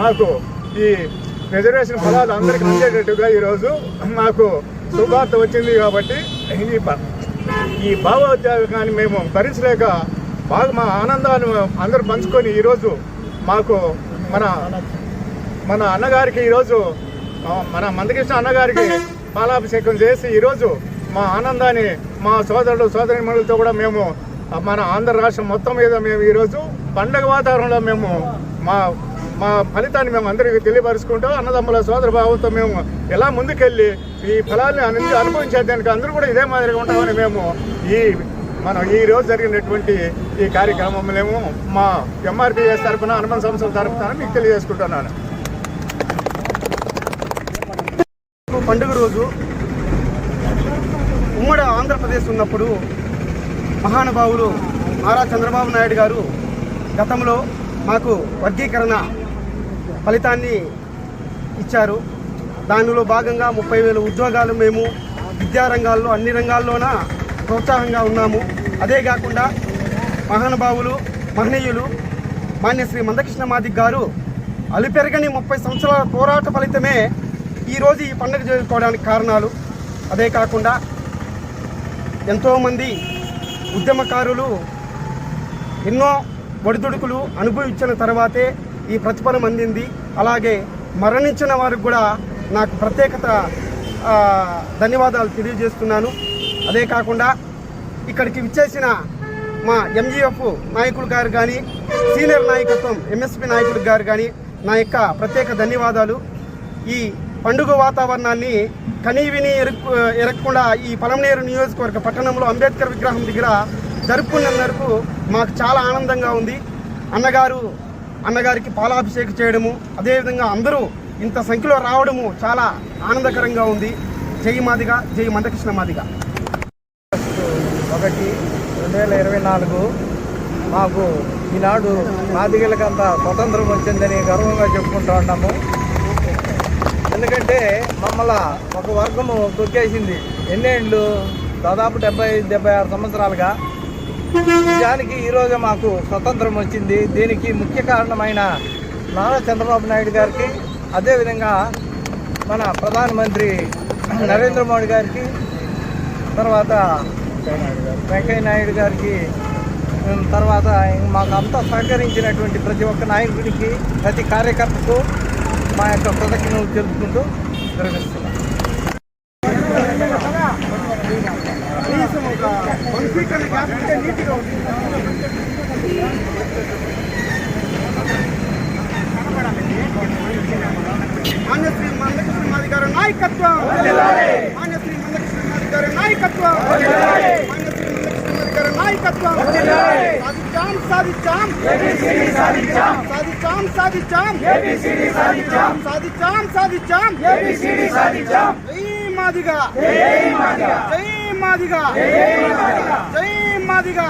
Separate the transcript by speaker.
Speaker 1: మాకు ఈ రిజర్వేషన్ ఫలాలు అందరికీ అందేటట్టుగా ఈరోజు మాకు శుభార్త వచ్చింది కాబట్టి ఈ ఈ భావోద్వేగాన్ని మేము భరించలేక బాగా మా ఆనందాన్ని అందరూ పంచుకొని ఈరోజు మాకు మన మన అన్నగారికి ఈరోజు మన మందకృష్ణ అన్నగారికి పాలాభిషేకం చేసి ఈరోజు మా ఆనందాన్ని మా సోదరుడు సోదరిమణులతో కూడా మేము మన ఆంధ్ర రాష్ట్రం మొత్తం మీద మేము ఈరోజు పండగ వాతావరణంలో మేము మా మా ఫలితాన్ని మేము అందరికీ తెలియపరుచుకుంటూ అన్నదమ్ముల సోదర భావంతో మేము ఎలా ముందుకెళ్ళి ఈ ఫలాన్ని అను- అనుభవించేదానికి అందరూ కూడా ఇదే మాదిరిగా ఉంటామని మేము ఈ మనం ఈ రోజు జరిగినటువంటి ఈ కార్యక్రమం మేము మా ఎంఆర్పిఎస్ తరఫున హనుమాన్ సంస్థల తరఫున మీకు తెలియజేసుకుంటున్నాను.
Speaker 2: పండుగ రోజు ఉమ్మడి ఆంధ్రప్రదేశ్ ఉన్నప్పుడు మహానుభావులు నారా చంద్రబాబు నాయుడు గారు గతంలో మాకు వర్గీకరణ ఫలితాన్ని ఇచ్చారు. దానిలో భాగంగా ముప్పై వేల ఉద్యోగాలు మేము విద్యారంగాల్లో అన్ని రంగాల్లోన ప్రోత్సాహంగా ఉన్నాము. అదే కాకుండా మహానుభావులు మహనీయులు మాన్యశ్రీ మందకృష్ణ మాదిక్ గారు అలిపెరగని ముప్పై సంవత్సరాల పోరాట ఫలితమే ఈరోజు ఈ పండుగ జరుపుకోవడానికి కారణాలు. అదే కాకుండా ఎంతోమంది ఉద్యమకారులు ఎన్నో ఒడిదుడుకులు అనుభవించిన తర్వాతే ఈ ప్రతిఫలం అందింది. అలాగే మరణించిన వారికి కూడా నాకు ప్రత్యేకత ధన్యవాదాలు తెలియజేస్తున్నాను. అదే కాకుండా ఇక్కడికి విచ్చేసిన మా ఎంజీఎఫ్ నాయకులు గారు కానీ సీనియర్ నాయకత్వం ఎంఎస్పి నాయకులు గారు కానీ నా యొక్క ప్రత్యేక ధన్యవాదాలు. ఈ పండుగ వాతావరణాన్ని కనీవిని ఎరుక్కు ఎరగకుండా ఈ పలమనేరు నియోజకవర్గ పట్టణంలో అంబేద్కర్ విగ్రహం దగ్గర జరుపుకున్నందుకు మాకు చాలా ఆనందంగా ఉంది. అన్నగారు అన్నగారికి పాలాభిషేకం చేయడము అదేవిధంగా అందరూ ఇంత సంఖ్యలో రావడము చాలా ఆనందకరంగా ఉంది. జై మాదిగా జై మందకృష్ణ మాదిగా.
Speaker 3: ఒకటి రెండు వేల ఇరవై నాలుగు మాకు ఈనాడు మాదిగలకంత స్వతంత్రం వచ్చిందని గర్వంగా చెప్పుకుంటూ ఉన్నాము. ఎందుకంటే మమ్మల్ని ఒక వర్గము తొక్కేసింది. ఎన్నేళ్ళు దాదాపు డెబ్బై డెబ్బై ఆరు సంవత్సరాలుగా నిజానికి ఈరోజు మాకు స్వతంత్రం వచ్చింది. దీనికి ముఖ్య కారణమైన నారా చంద్రబాబు నాయుడు గారికి అదేవిధంగా మన ప్రధానమంత్రి నరేంద్ర మోడీ గారికి తర్వాత వెంకయ్య నాయుడు గారికి తర్వాత మాకు అంతా సహకరించినటువంటి ప్రతి ఒక్క నాయకుడికి ప్రతి కార్యకర్తకు మా యొక్క కృతజ్ఞతలు తెలుపుకుంటూ విరమిస్తున్నాం
Speaker 2: కనీసం ఒక వన్ ఫీట్ అనే గ్యాప్ ఉంటే నీట్గా ఉంటుంది మాన్యశ్రీ మందకృష్ణ మాది గారి నాయకత్వం మాన్యశ్రీ మందకృష్ణ మాది గారి నాయకత్వం మాన్యశ్రీ మందకృష్ణ మాది గారి నాయకత్వం సాధించాం మాదిగా. జై మాదిగా.